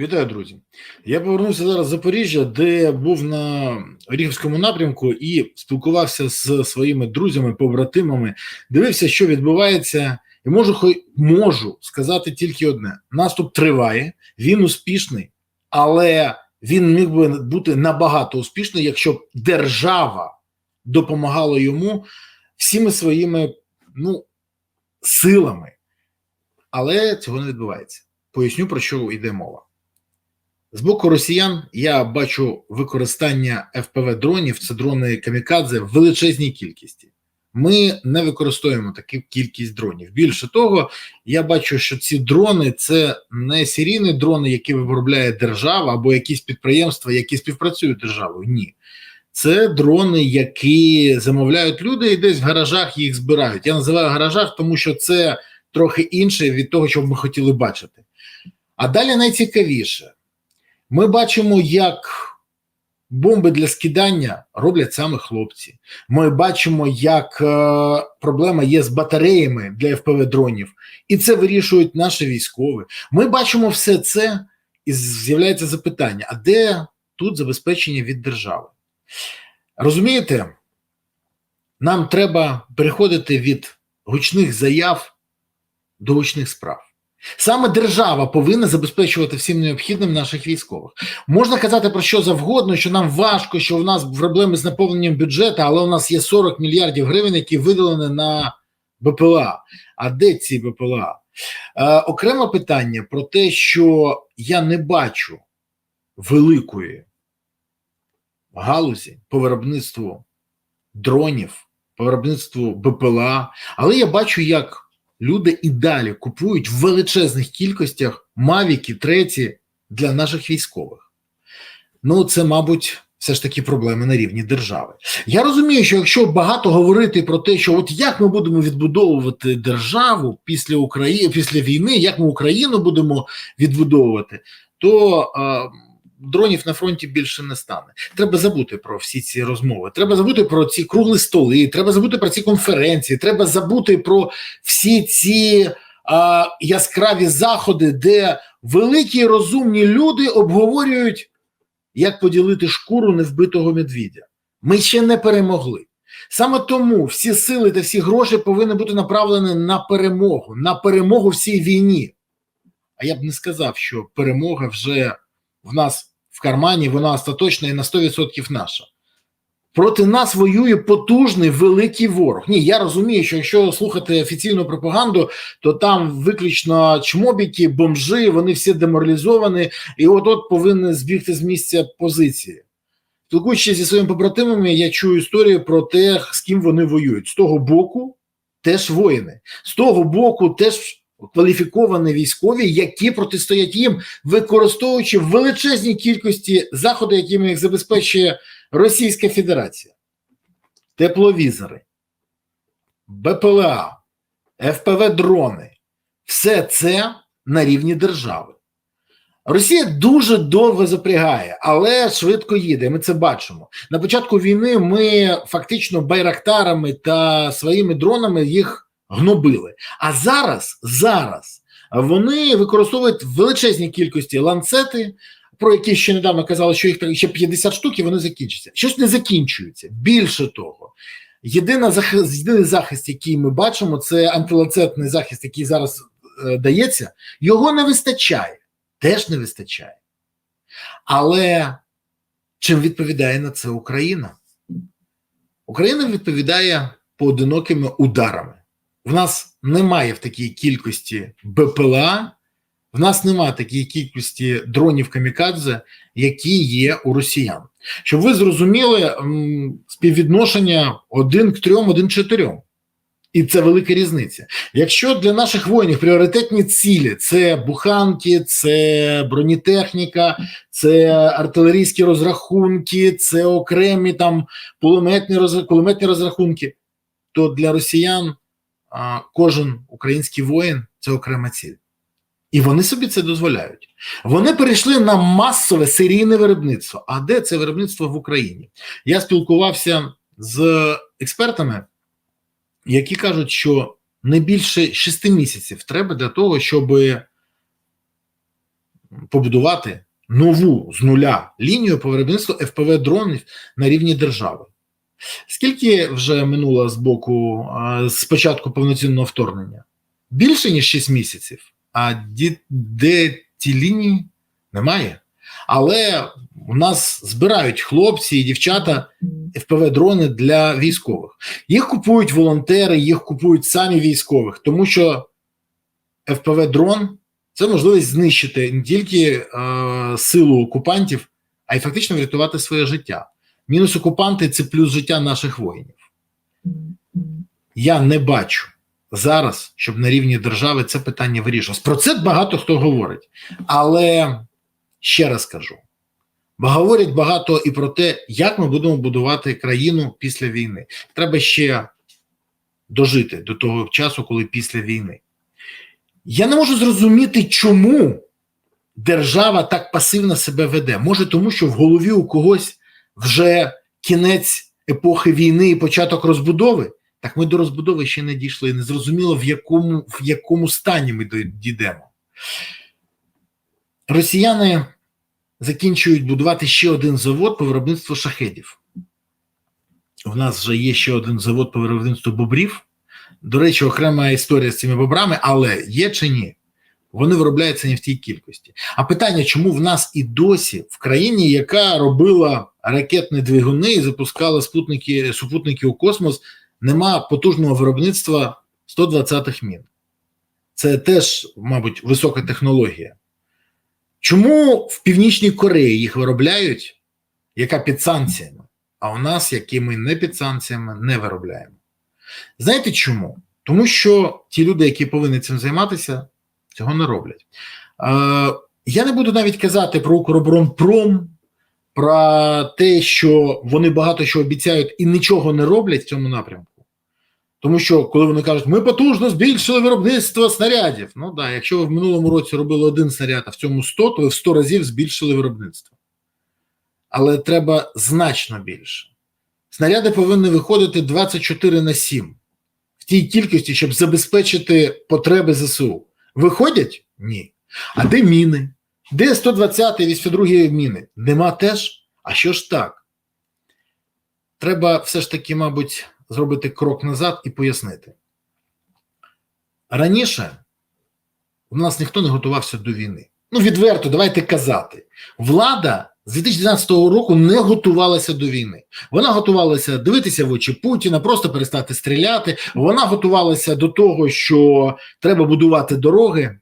Вітаю, друзі. Я повернувся зараз з Запоріжжя, де був на Оріхівському напрямку і спілкувався з своїми друзями, побратимами, дивився, що відбувається, і можу можу сказати тільки одне: наступ триває, він успішний, але він міг би бути набагато успішний, якщо б держава допомагала йому всіми своїми ну, силами. Але цього не відбувається. Поясню про що йде мова. З боку росіян я бачу використання FPV дронів, це дрони камікадзе в величезній кількості. Ми не використовуємо таку кількість дронів. Більше того, я бачу, що ці дрони це не серійні дрони, які виробляє держава або якісь підприємства, які співпрацюють з державою. Ні. Це дрони, які замовляють люди і десь в гаражах їх збирають. Я називаю гаражах, тому що це трохи інше від того, що ми хотіли бачити. А далі найцікавіше. Ми бачимо, як бомби для скидання роблять саме хлопці. Ми бачимо, як е, проблема є з батареями для FPV дронів, і це вирішують наші військові. Ми бачимо все це, і з'являється запитання: а де тут забезпечення від держави? Розумієте, нам треба переходити від гучних заяв до гучних справ. Саме держава повинна забезпечувати всім необхідним наших військових. Можна казати про що завгодно, що нам важко, що в нас проблеми з наповненням бюджету, але у нас є 40 мільярдів гривень, які виділені на БПЛА. А де ці БПЛА? Е, окреме питання про те, що я не бачу великої галузі по виробництву дронів, по виробництву БПЛА, але я бачу, як люди і далі купують в величезних кількостях мавіки треті для наших військових. Ну, це, мабуть, все ж таки проблеми на рівні держави. Я розумію, що якщо багато говорити про те, що от як ми будемо відбудовувати державу після України, після війни, як ми Україну будемо відбудовувати, то е, дронів на фронті більше не стане. Треба забути про всі ці розмови. Треба забути про ці круглі столи, треба забути про ці конференції, треба забути про всі ці а, яскраві заходи, де великі розумні люди обговорюють, як поділити шкуру невбитого медвідя. Ми ще не перемогли. Саме тому всі сили та всі гроші повинні бути направлені на перемогу, на перемогу в цій війні. А я б не сказав, що перемога вже в нас в кармані, вона остаточна і на 100% наша. Проти нас воює потужний великий ворог. Ні, я розумію, що якщо слухати офіційну пропаганду, то там виключно чмобіки, бомжи, вони всі деморалізовані, і от от повинні збігти з місця позиції. Спілкуючись зі своїми побратимами, я чую історію про те, з ким вони воюють. З того боку теж воїни, з того боку теж кваліфіковані військові, які протистоять їм, використовуючи в величезній кількості заходи, якими їх забезпечує Російська Федерація, тепловізори, БПЛА, ФПВ дрони, все це на рівні держави. Росія дуже довго запрягає, але швидко їде. Ми це бачимо. На початку війни ми фактично байрактарами та своїми дронами їх гнобили. А зараз, зараз вони використовують в величезній кількості ланцети, про які ще недавно казали, що їх ще 50 штук і вони закінчаться. Щось не закінчується. Більше того, єдина захист, єдиний захист, який ми бачимо, це антиланцетний захист, який зараз е, дається, його не вистачає. Теж не вистачає. Але чим відповідає на це Україна? Україна відповідає поодинокими ударами. В нас немає в такій кількості БПЛА, в нас немає такої кількості дронів камікадзе, які є у росіян. Щоб ви зрозуміли співвідношення 1 к 3, 1 к 4. І це велика різниця. Якщо для наших воїнів пріоритетні цілі це буханки, це бронетехніка, це артилерійські розрахунки, це окремі там кулеметні, роз- кулеметні розрахунки, то для росіян кожен український воїн це окрема ціль. І вони собі це дозволяють. Вони перейшли на масове серійне виробництво. А де це виробництво в Україні? Я спілкувався з експертами, які кажуть, що не більше 6 місяців треба для того, щоб побудувати нову з нуля лінію по виробництву ФПВ дронів на рівні держави. Скільки вже минуло з боку з початку повноцінного вторгнення? Більше ніж 6 місяців. А де ті лінії немає. Але у нас збирають хлопці і дівчата ФПВ дрони для військових. Їх купують волонтери, їх купують самі військових, тому що ФПВ дрон це можливість знищити не тільки е, силу окупантів, а й фактично врятувати своє життя. Мінус окупанти це плюс життя наших воїнів. Я не бачу зараз, щоб на рівні держави це питання вирішилось. Про це багато хто говорить. Але ще раз кажу: говорять багато і про те, як ми будемо будувати країну після війни. Треба ще дожити до того часу, коли після війни. Я не можу зрозуміти, чому держава так пасивно себе веде. Може, тому що в голові у когось вже кінець епохи війни і початок розбудови. Так ми до розбудови ще не дійшли. Не зрозуміло, в якому, в якому стані ми дійдемо. Росіяни закінчують будувати ще один завод по виробництву шахедів. У нас вже є ще один завод по виробництву бобрів. До речі, окрема історія з цими бобрами, але є чи ні? Вони виробляються не в тій кількості. А питання, чому в нас і досі в країні, яка робила ракетні двигуни і запускала спутники, супутники у космос, нема потужного виробництва 120-х мін. Це теж, мабуть, висока технологія. Чому в Північній Кореї їх виробляють, яка під санкціями, а у нас, які ми не під санкціями, не виробляємо? Знаєте чому? Тому що ті люди, які повинні цим займатися, цього не роблять. Е, Я не буду навіть казати про Укроборонпром, про те, що вони багато що обіцяють і нічого не роблять в цьому напрямку. Тому що, коли вони кажуть, ми потужно збільшили виробництво снарядів. Ну так, якщо ви в минулому році робили один снаряд, а в цьому 100, то ви в 100 разів збільшили виробництво. Але треба значно більше. Снаряди повинні виходити 24 на 7 в тій кількості, щоб забезпечити потреби ЗСУ. Виходять? Ні. А де міни? Де 120 й 82 міни? Нема теж? А що ж так? Треба все ж таки, мабуть, зробити крок назад і пояснити. Раніше у нас ніхто не готувався до війни. Ну, відверто, давайте казати. Влада з 2012 року не готувалася до війни. Вона готувалася дивитися в очі Путіна, просто перестати стріляти. Вона готувалася до того, що треба будувати дороги.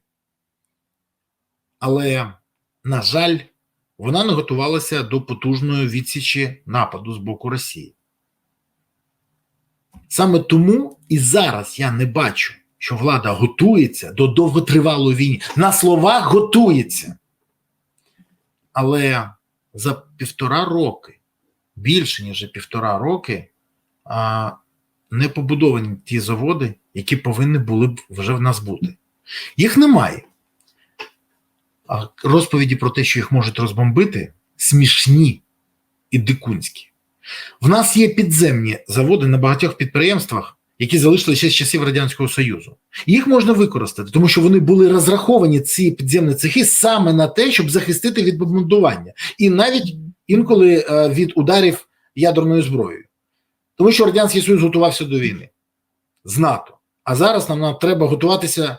Але, на жаль, вона не готувалася до потужної відсічі нападу з боку Росії. Саме тому і зараз я не бачу, що влада готується до довготривалої війни. На словах готується. Але за півтора роки, більше ніж півтора роки, а, не побудовані ті заводи, які повинні були б вже в нас бути. Їх немає. А розповіді про те, що їх можуть розбомбити, смішні і дикунські. В нас є підземні заводи на багатьох підприємствах, які залишилися з часів Радянського Союзу. Їх можна використати, тому що вони були розраховані, ці підземні цехи, саме на те, щоб захистити від бомбардування. І навіть інколи е, від ударів ядерною зброєю. Тому що Радянський Союз готувався до війни з НАТО. А зараз нам, нам треба готуватися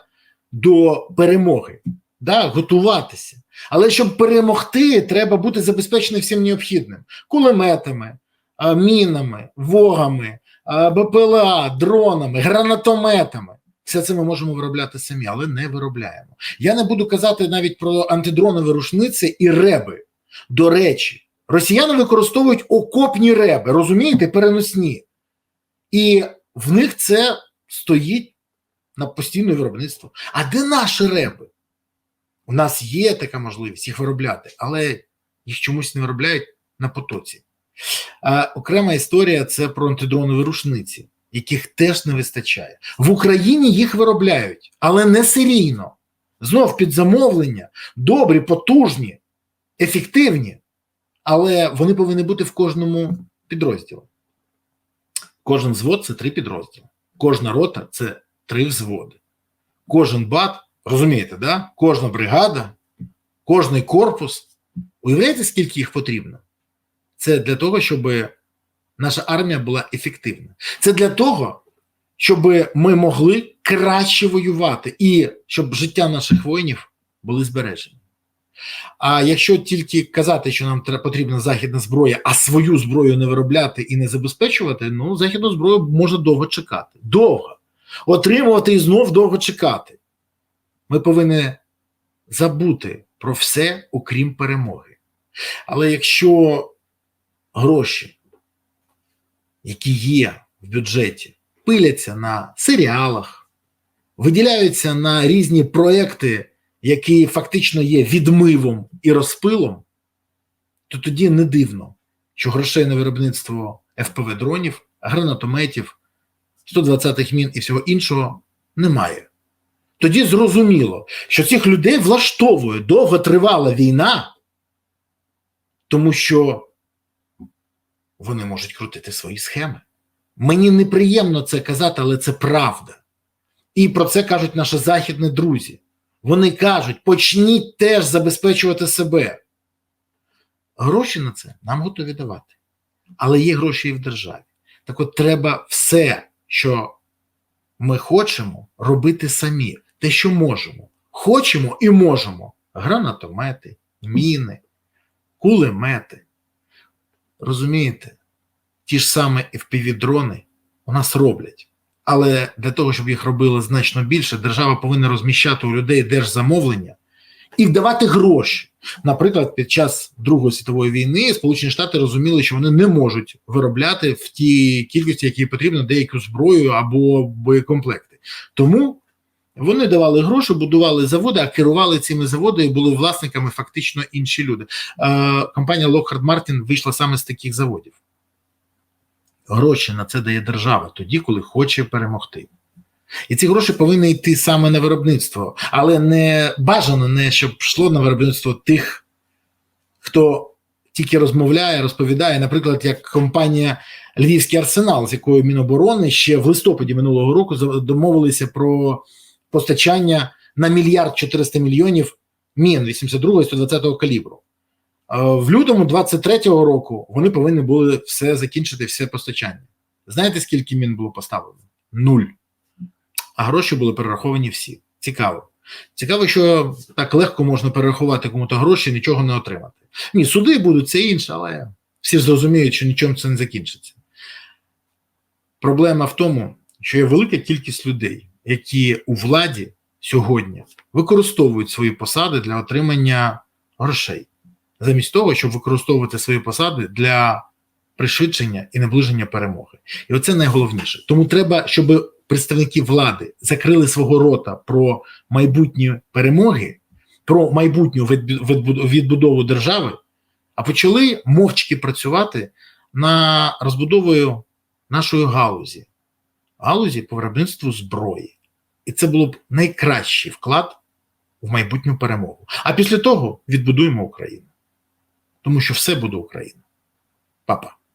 до перемоги. Да, Готуватися. Але щоб перемогти, треба бути забезпеченим всім необхідним: кулеметами, мінами, вогами, БПЛА, дронами, гранатометами. Все це ми можемо виробляти самі, але не виробляємо. Я не буду казати навіть про антидронові рушниці і реби. До речі, росіяни використовують окопні реби, розумієте, переносні. І в них це стоїть на постійне виробництво. А де наші реби? У нас є така можливість їх виробляти, але їх чомусь не виробляють на потоці. А, Окрема історія це про антидронові рушниці, яких теж не вистачає. В Україні їх виробляють, але не серійно. Знов під замовлення, добрі, потужні, ефективні, але вони повинні бути в кожному підрозділі. Кожен взвод це три підрозділи. Кожна рота це три взводи. Кожен бат, розумієте, да? кожна бригада кожний корпус. Уявляєте, скільки їх потрібно? Це для того, щоб наша армія була ефективна. Це для того, щоб ми могли краще воювати і щоб життя наших воїнів були збережені. А якщо тільки казати, що нам потрібна західна зброя, а свою зброю не виробляти і не забезпечувати, ну західну зброю можна довго чекати. Довго. Отримувати і знов довго чекати. Ми повинні забути про все, окрім перемоги. Але якщо гроші, які є в бюджеті, пиляться на серіалах, виділяються на різні проекти, які фактично є відмивом і розпилом, то тоді не дивно, що грошей на виробництво ФПВ дронів, гранатометів, 120-х мін і всього іншого немає. Тоді зрозуміло, що цих людей влаштовує довготривала війна, тому що вони можуть крутити свої схеми. Мені неприємно це казати, але це правда. І про це кажуть наші західні друзі. Вони кажуть: почніть теж забезпечувати себе. Гроші на це нам готові давати. Але є гроші і в державі. Так от треба все, що ми хочемо, робити самі. Те, що можемо. Хочемо і можемо. Гранатомети, міни, кулемети. Розумієте, ті ж самі FPV-дрони у нас роблять. Але для того, щоб їх робили значно більше, держава повинна розміщати у людей держзамовлення і давати гроші. Наприклад, під час Другої світової війни Сполучені Штати розуміли, що вони не можуть виробляти в тій кількості, які потрібно деяку зброю або боєкомплекти. Тому вони давали гроші, будували заводи, а керували цими заводами були власниками фактично інші люди. Е, компанія Lockheed Martin вийшла саме з таких заводів. Гроші на це дає держава тоді, коли хоче перемогти. І ці гроші повинні йти саме на виробництво, але не бажано не щоб йшло на виробництво тих, хто тільки розмовляє, розповідає, наприклад, як компанія Львівський арсенал, з якою Міноборони ще в листопаді минулого року домовилися про постачання на мільярд 400 мільйонів мін 82 і 120 калібру. Е, В лютому 23-го року вони повинні були все закінчити, все постачання. Знаєте, скільки мін було поставлено? Нуль. А гроші були перераховані всі. Цікаво. Цікаво, що так легко можна перерахувати кому-то гроші нічого не отримати. Ні, суди будуть це інше, але всі зрозуміють, що нічим це не закінчиться. Проблема в тому, що є велика кількість людей, які у владі сьогодні використовують свої посади для отримання грошей, замість того, щоб використовувати свої посади для пришвидшення і наближення перемоги. І оце найголовніше. Тому треба, щоб представники влади закрили свого рота про майбутні перемоги, про майбутню відбу- відбу- відбудову держави, а почали мовчки працювати на розбудовою нашої галузі, галузі по виробництву зброї. І це було б найкращий вклад в майбутню перемогу. А після того відбудуємо Україну. Тому що все буде Україна. Папа.